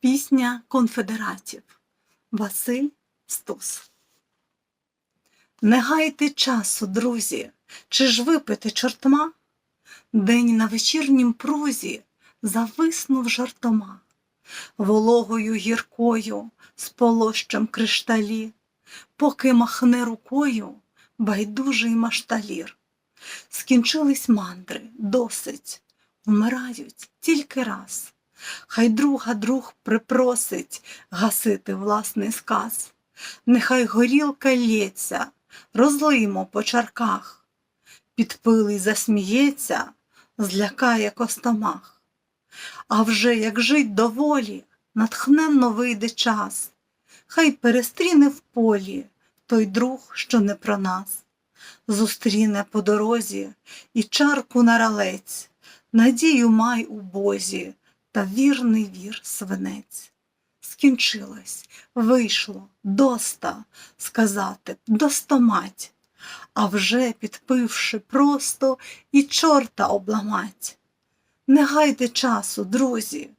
Пісня конфедератів Василь Стус. Не гайте часу, друзі, чи ж випити чортма? День на вечірнім прузі зависнув жартома, вологою гіркою з полощем кришталі, поки махне рукою байдужий машталір. Скінчились мандри, досить, вмирають тільки раз. Хай друга друг припросить гасити власний сказ. Нехай горілка лється, розлиймо по чарках. Підпилий засміється, злякає костомах. А вже як жить доволі, натхненно вийде час. Хай перестріне в полі той друг, що не про нас. Зустріне по дорозі і чарку на ралець, надію май у бозі та вірний вір свинець. Скінчилось, вийшло, доста сказати, достомать, а вже підпивши просто і чорта обламать. Не гайте часу, друзі,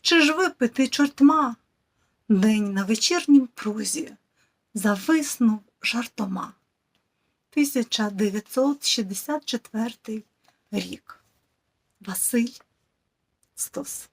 чи ж випити чортма? День на вечірнім прузі зависнув жартома. 1964 рік. Василь Стус.